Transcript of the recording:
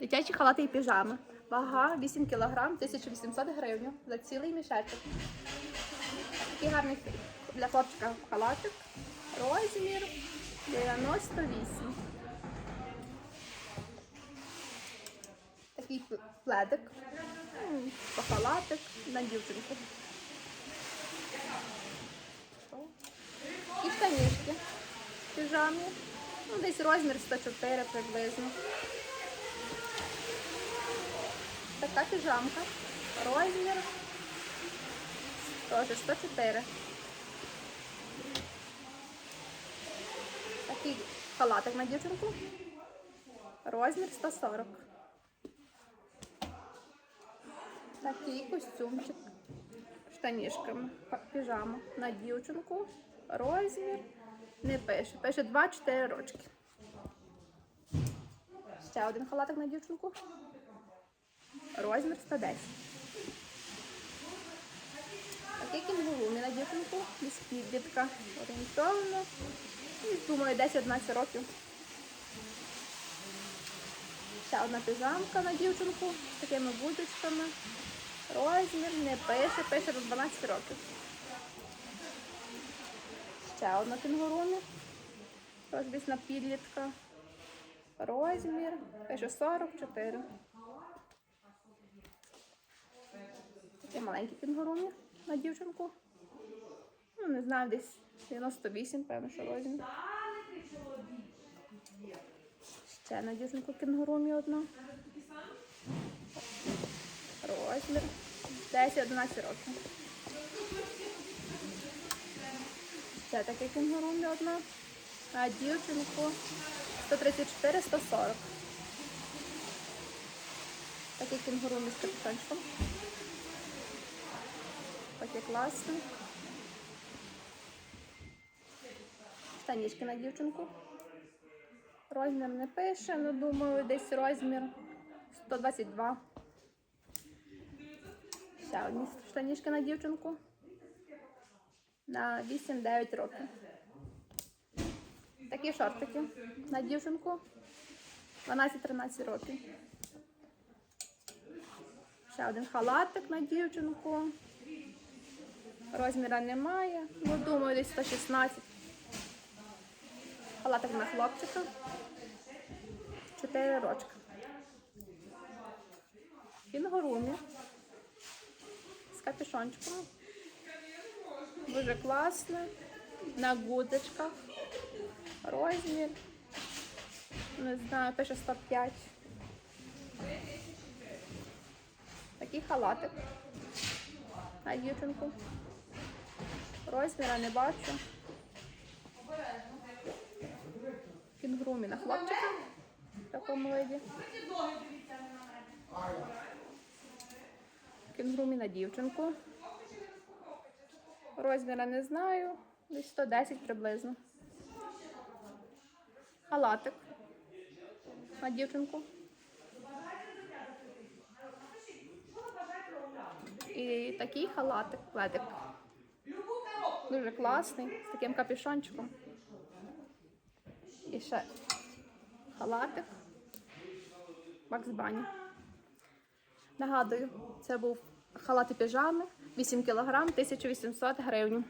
Дитячі халати і піжами. Вага 8 кг, 1800 гривень за цілий мішечок. Такий гарний для хлопчика халатик. Розмір 98. Такий пледик. Халатик на дівчинку. І штанішки піжамні. Ну, десь розмір 104 приблизно. Така піжамка. Розмір. Теж 104. Такий халатик на дівчинку. Розмір 140. Такий костюмчик. Штанішками. Піжама на дівчинку. Розмір. Не пише. Пише 2-4 рочки. Ще один халатик на дівчинку. Розмір 110. Такий кінгурумі на дівчинку. Десь підлітка. Орієнтовно. І, думаю, 10-11 років. Ще одна піжамка на дівчинку з такими будочками. Розмір не пише, пише до 12 років. Ще одна кінгурумі. Тож десь на підлітка. Розмір. Пише 44. Такі маленькі кінгурумі на дівчинку. Ну, не знаю, десь 98, певно, що розмір. Ще на дівчинку кінгурумі одна. Розмір. 10-11 років. Ще таке кінгурумі одна. А дівчинку 134-140. Такий кінгурумі з капюшончиком. Такий класний. Штанішки на дівчинку. Розмір не пише, але думаю, десь розмір 122. Ще одні штанішки на дівчинку. На 8-9 років. Такі шортики на дівчинку. 12-13 років. Ще один халатик на дівчинку. Розміра немає. Ну, думаю, десь 116. Халатик на хлопчика. 4 рочка. Кінгурумі. З капюшончиком. Дуже класно. На гудочках. Розмір. Не знаю, пише 105. Такий халатик. На дівчинку. Розміра не бачу. Кінгурумі на хлопчика. В такому виді. Кінгурумі на дівчинку. Розміра не знаю. Десь 110 приблизно. Халатик на дівчинку. І такий халатик, пледик. Дуже класний, з таким капюшончиком. І ще халатик. Макс Бані. Нагадую, це був халат і піжами, 8 кг, 1800 гривень.